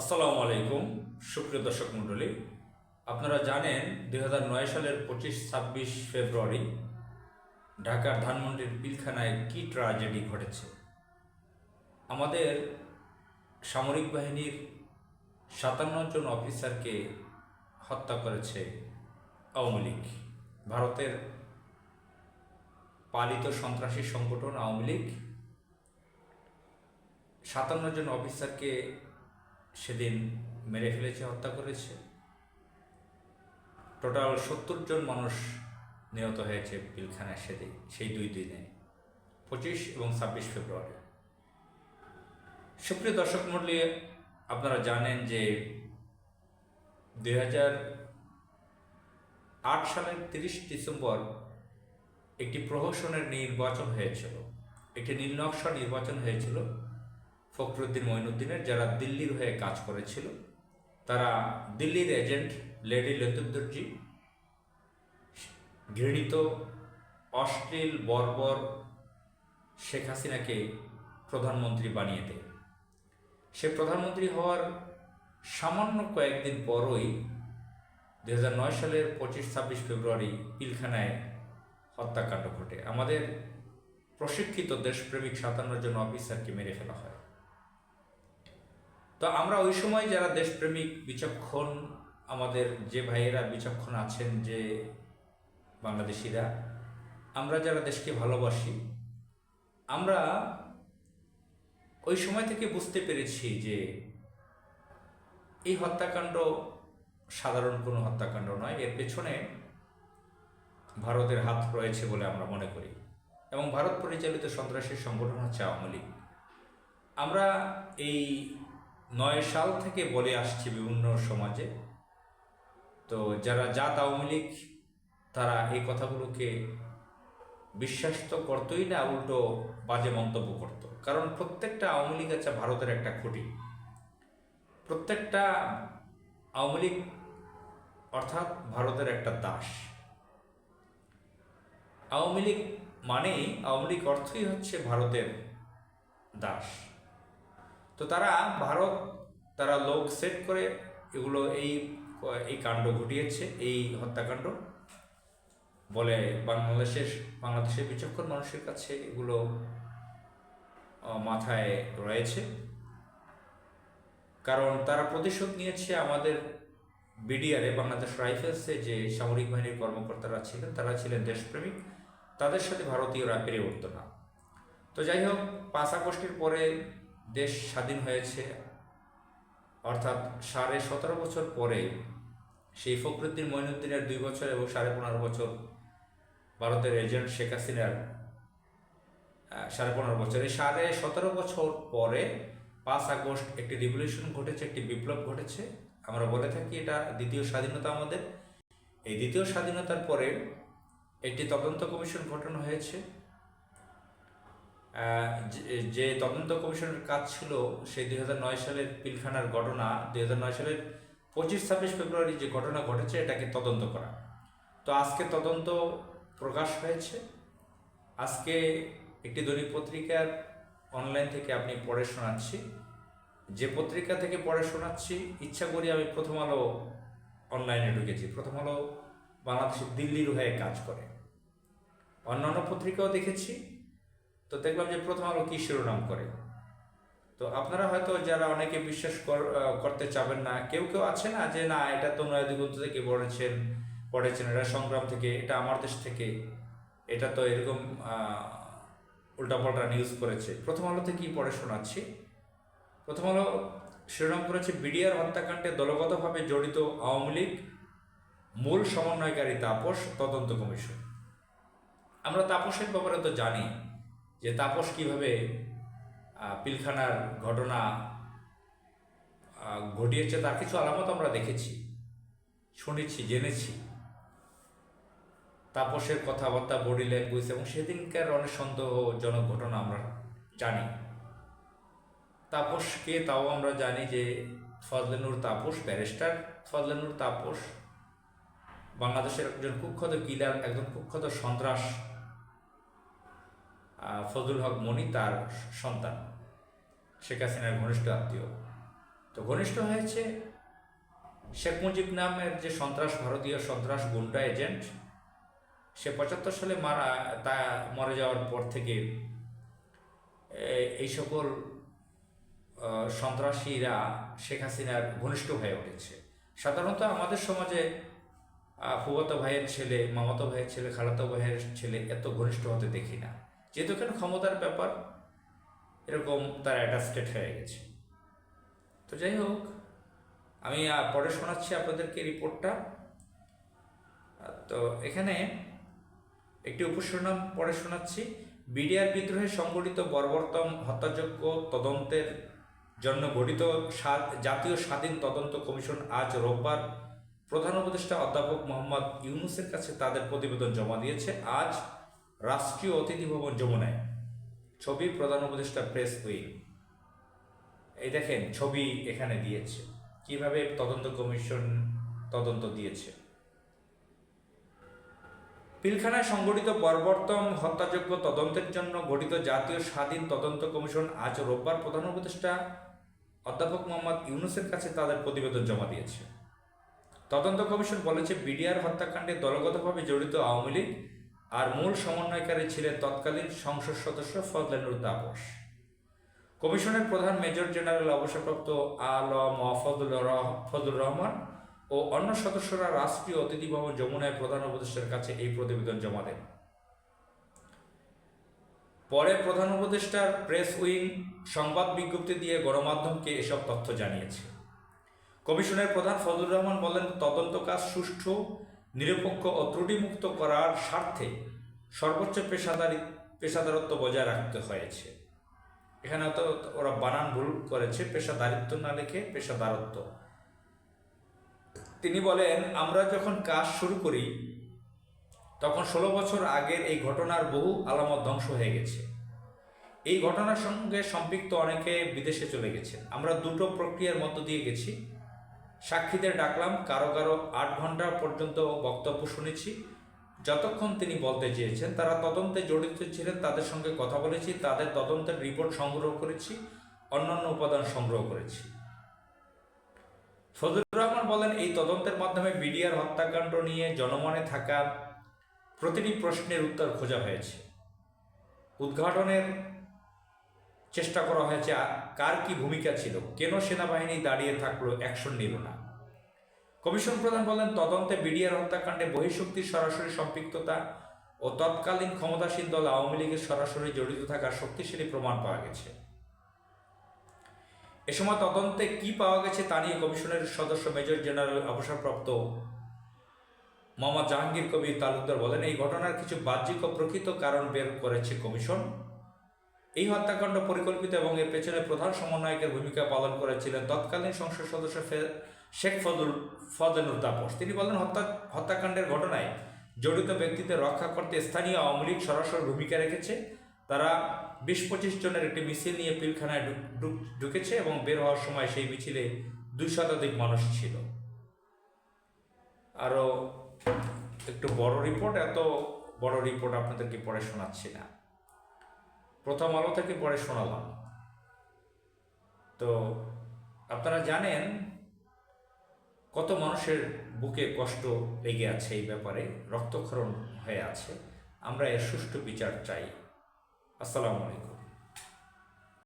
আসসালামু আলাইকুম, সুপ্রিয় দর্শক মণ্ডলী। আপনারা জানেন দু হাজার নয় সালের পঁচিশ, ছাব্বিশ ফেব্রুয়ারি ঢাকার ধানমন্ডির পিলখানায় কী ট্রাজেডি ঘটেছে? আমাদের সামরিক বাহিনীর সাতান্ন জন অফিসারকে হত্যা করেছে আওয়ামী লীগ। ভারতের পালিত সন্ত্রাসী সংগঠন আওয়ামী লীগ সাতান্ন জন অফিসারকে সেদিন মেরে ফেলেছে, হত্যা করেছে। টোটাল সত্তর জন মানুষ নিহত হয়েছে পিলখানায় সেদিন, সেই দুই দিনে, পঁচিশ এবং ছাব্বিশ ফেব্রুয়ারি। সুপ্রিয় দর্শক মণ্ডলী, আপনারা জানেন যে দুই হাজার আট সালের তিরিশ ডিসেম্বর একটি প্রহসনের নির্বাচন হয়েছিল। একটি নীলনকশা নির্বাচন হয়েছিল। ফখরুদ্দিন মঈনুদ্দিনের যারা দিল্লির হয়ে কাজ করেছিল, তারা দিল্লির এজেন্ট লেডি লতুদ্দুরজি ঘৃণিত, অশ্লীল, বর্বর শেখ হাসিনাকে প্রধানমন্ত্রী বানিয়ে দেয়। সে প্রধানমন্ত্রী হওয়ার সামান্য কয়েকদিন পরই দু হাজার নয় সালের পঁচিশ, ছাব্বিশ ফেব্রুয়ারি পিলখানায় হত্যাকাণ্ড ঘটে। আমাদের প্রশিক্ষিত দেশপ্রেমিক সাতান্ন জন অফিসারকে মেরে ফেলা হয়। তো আমরা ওই সময় যারা দেশপ্রেমিক, বিচক্ষণ, আমাদের যে ভাইয়েরা বিচক্ষণ আছেন যে বাংলাদেশিরা, আমরা যারা দেশকে ভালোবাসি, আমরা ওই সময় থেকে বুঝতে পেরেছি যে এই হত্যাকাণ্ড সাধারণ কোনো হত্যাকাণ্ড নয়, এর পেছনে ভারতের হাত রয়েছে বলে আমরা মনে করি এবং ভারত পরিচালিত সন্ত্রাসের সংগঠন হচ্ছে আওয়ামী লীগ। আমরা এই নয় সাল থেকে বলে আসছে বিভিন্ন সমাজে। তো যারা জাত আওয়ামী লীগ, তারা এই কথাগুলোকে বিশ্বাস তো করতোই না, উল্টো বাজে মন্তব্য করত। কারণ প্রত্যেকটা আওয়ামী লীগ আছে ভারতের একটা খুঁটি। প্রত্যেকটা আওয়ামী লীগ অর্থাৎ ভারতের একটা দাস। আওয়ামী লীগ মানেই, আওয়ামী লীগ অর্থই হচ্ছে ভারতের দাস। তো তারা ভারত, তারা লোক সেট করে এগুলো এই এই কাণ্ড ঘটিয়েছে, এই হত্যাকাণ্ড। বলে বাংলাদেশের বাংলাদেশের বিচক্ষণ মানুষের কাছে এগুলো মাথায় রয়েছে। কারণ তারা প্রতিশোধ নিয়েছে আমাদের বিডিআরে বাংলাদেশ রাইফেলসে যে সামরিক বাহিনীর কর্মকর্তারা ছিলেন, তারা ছিলেন দেশপ্রেমিক। তাদের সাথে ভারতীয়রা পেরে উঠত না। তো যাই হোক, পাঁচ আগস্টের পরে দেশ স্বাধীন হয়েছে, অর্থাৎ সাড়ে সতেরো বছর পরে সেই ফখরুদ্দিন মঈনুদ্দিনের দুই বছর এবং সাড়ে পনেরো বছর ভারতের এজেন্ট শেখ হাসিনার সাড়ে পনেরো বছর। এই সাড়ে সতেরো বছর পরে পাঁচ আগস্ট একটি রিভলিউশন ঘটেছে, একটি বিপ্লব ঘটেছে। আমরা বলে থাকি এটা দ্বিতীয় স্বাধীনতা আমাদের। এই দ্বিতীয় স্বাধীনতার পরে একটি তদন্ত কমিশন গঠন হয়েছে। যে- তদন্ত কমিশনের কাজ ছিল সেই দুই হাজার নয় সালের পিলখানার ঘটনা, দুই হাজার নয় সালের পঁচিশ ছাব্বিশ ফেব্রুয়ারি যে ঘটনা ঘটেছে, এটাকে তদন্ত করা। তো আজকে তদন্ত প্রকাশ হয়েছে। আজকে একটি দৈনিক পত্রিকার অনলাইন থেকে আপনি পড়ে শোনাচ্ছি। যে পত্রিকা থেকে পড়ে শোনাচ্ছি, ইচ্ছা করি আমি প্রথম আলো অনলাইনে ঢুকেছি। প্রথম আলো বাংলাদেশের দিল্লির হয়ে কাজ করে। অন্যান্য পত্রিকাও দেখেছি। তো দেখলাম যে প্রথম আলো কী শিরোনাম করে? তো আপনারা হয়তো যারা অনেকে বিশ্বাস কর- করতে চাবেন না, কেউ কেউ আছে না যে, না, এটা তো নয়া দিগন্ত থেকে পড়েছেন পড়েছেন এটা সংগ্রাম থেকে, এটা আমার দেশ থেকে, এটা তো এরকম উল্টাপাল্টা নিউজ করেছে। প্রথম আলোতে কি পড়ে শোনাচ্ছি? প্রথম আলো শিরোনাম করেছে, বিডিআর হত্যাকাণ্ডে দলগতভাবে জড়িত আওয়ামী লীগ, মূল সমন্বয়কারী তাপস, তদন্ত কমিশন। আমরা তাপসের ব্যাপারে তো জানি যে তাপস কীভাবে পিলখানার ঘটনা ঘটিয়েছে তার কিছু আলামত আমরা দেখেছি, শুনেছি, জেনেছি। তাপসের কথাবার্তা, বডি ল্যাঙ্গুয়েজ এবং সেদিনকার অনেক সন্দেহজনক ঘটনা আমরা জানি। তাপসকে তাও আমরা জানি যে ফজলেনুর তাপস ব্যারিস্টার। ফজলেনুর তাপস বাংলাদেশের একজন কুখ্যাত কিলার, একজন কুখ্যাত সন্ত্রাস ফজলুল হক মনি তার সন্তান। শেখ হাসিনার ঘনিষ্ঠ আত্মীয়। তো ঘনিষ্ঠ হয়েছে শেখ মুজিব নামের যে সন্ত্রাস, ভারতীয় সন্ত্রাস গুন্ডা এজেন্ট, সে পঁচাত্তর সালে মারা, তা মরে যাওয়ার পর থেকে এই সকল সন্ত্রাসীরা শেখ হাসিনার ঘনিষ্ঠ হয়ে উঠেছে। সাধারণত আমাদের সমাজে ফুফাতো ভাইয়ের ছেলে, মামাতো ভাইয়ের ছেলে, খালাতো ভাইয়ের ছেলে এত ঘনিষ্ঠ হতে দেখি না। যেহেতু এখানে ক্ষমতার ব্যাপার, এরকম তার অ্যাটাস্টেড হয়ে গেছে। তো যাই হোক, আমি পরে শোনাচ্ছি আপনাদেরকে রিপোর্টটা তো এখানে একটি উপশনাম পরে শোনাচ্ছি। বিডিআর বিদ্রোহে সংগঠিত বর্বরতম হত্যাযোগ্য তদন্তের জন্য গঠিত জাতীয় স্বাধীন তদন্ত কমিশন আজ রোববার প্রধান উপদেষ্টা অধ্যাপক মোহাম্মদ ইউনুসের কাছে তাদের প্রতিবেদন জমা দিয়েছে। আজ রাষ্ট্রীয় অতিথি ভবন যমুনায়। ছবি প্রধান উপদেষ্টা প্রেস উইং। এই দেখেন, ছবি এখানে দিয়েছে। কীভাবে তদন্ত কমিশন তদন্ত দিয়েছে। পিলখানায় সংগঠিত বর্বরতম হত্যাযোগ্য তদন্তের জন্য গঠিত জাতীয় স্বাধীন তদন্ত কমিশন আজ রোববার প্রধান উপদেষ্টা অধ্যাপক মোহাম্মদ ইউনুসের কাছে তাদের প্রতিবেদন জমা দিয়েছে। তদন্ত কমিশন বলেছে, বিডিআর হত্যাকাণ্ডে দলগতভাবে জড়িত আওয়ামী লীগ আর মূল সমন্বয়কারী ছিলেন তৎকালীন সংসদ সদস্য ফজলেনুর তাপস কমিশনের প্রধান মেজর জেনারেল অবসরপ্রাপ্ত আলম ফজল রহ- ফজলুর রহমান ও অন্য সদস্যরা রাষ্ট্রীয় অতিথি ভবন যমুনায় প্রধান উপদেষ্টার কাছে এই প্রতিবেদন জমা দেন। পরে প্রধান উপদেষ্টার প্রেস উইং, সংবাদ বিজ্ঞপ্তি দিয়ে গণমাধ্যমকে এসব তথ্য জানিয়েছে। কমিশনের প্রধান ফজলুর রহমান বলেন তদন্ত কাজ সুষ্ঠু নিরপেক্ষ ও ত্রুটিমুক্ত করার স্বার্থে সর্বোচ্চ পেশাদারি, পেশাদারত্ব বজায় রাখতে হয়েছে। এখানে তো ওরা বানান ভুল করেছে, পেশাদারিত্ব না লিখে পেশাদারত্ব। তিনি বলেন, আমরা যখন কাজ শুরু করি, তখন ষোলো বছর আগের এই ঘটনার বহু আলামত ধ্বংস হয়ে গেছে। এই ঘটনার সঙ্গে সম্পৃক্ত অনেকে বিদেশে চলে গেছে আমরা দুটো প্রক্রিয়ার মধ্য দিয়ে গেছি। সাক্ষীদের ডাকলাম, কারও কারও আট ঘণ্টা পর্যন্ত বক্তব্য শুনেছি। যতক্ষণ তিনি বলতে চেয়েছেন, তারা তদন্তে জড়িত ছিলেন, তাদের সঙ্গে কথা বলেছি, তাদের তদন্তের রিপোর্ট সংগ্রহ করেছি, অন্যান্য উপাদান সংগ্রহ করেছি। ফজলুর রহমান বলেন, এই তদন্তের মাধ্যমে বিডিআর হত্যাকাণ্ড নিয়ে জনমনে থাকা প্রতিটি প্রশ্নের উত্তর খোঁজা হয়েছে। উদ্ঘাটনের চেষ্টা করা হয়েছে কার কি ভূমিকা ছিল? কেন সেনাবাহিনী দাঁড়িয়ে থাকল? অ্যাকশন নিল না। কমিশন প্রধান বলেন, তদন্তে বিডিআর হত্যাকাণ্ডে বহিঃশক্তির সরাসরি সম্পৃক্ততা ও তৎকালীন ক্ষমতাসীন দল আওয়ামী লীগের সরাসরি জড়িত থাকার শক্তিশালী প্রমাণ পাওয়া গেছে। এ সময় তদন্তে কি পাওয়া গেছে তা নিয়ে কমিশনের সদস্য মেজর জেনারেল অবসরপ্রাপ্ত মোহাম্মদ জাহাঙ্গীর কবির তালুকদার বলেন, এই ঘটনার কিছু বাহ্যিক ও প্রকৃত কারণ বের করেছে কমিশন। এই হত্যাকাণ্ড পরিকল্পিত এবং এর পেছনে প্রধান সমন্বয়কের ভূমিকা পালন করেছিলেন তৎকালীন সংসদ সদস্য শেখ ফজল ফজলুর তাপস। তিনি বলেন, হত্যা, হত্যাকাণ্ডের ঘটনায় জড়িত ব্যক্তিদের রক্ষা করতে স্থানীয় আওয়ামী লীগ সরাসরি ভূমিকা রেখেছে। তারা বিশ পঁচিশ জনের একটি মিছিল নিয়ে পিলখানায় ঢুক- ঢুক- ঢুকেছে এবং বের হওয়ার সময় সেই মিছিলে দুই শতাধিক মানুষ ছিল। আরও একটু বড় রিপোর্ট, এত বড় রিপোর্ট আপনাদেরকে পড়ে শোনাচ্ছি না। প্রথম আলো থেকে পরে শোনালাম তো আপনারা জানেন কত মানুষের বুকে কষ্ট লেগে আছে এই ব্যাপারে, রক্তক্ষরণ হয়ে আছে। আমরা এর সুষ্ঠু বিচার চাই। আসসালামু আলাইকুম।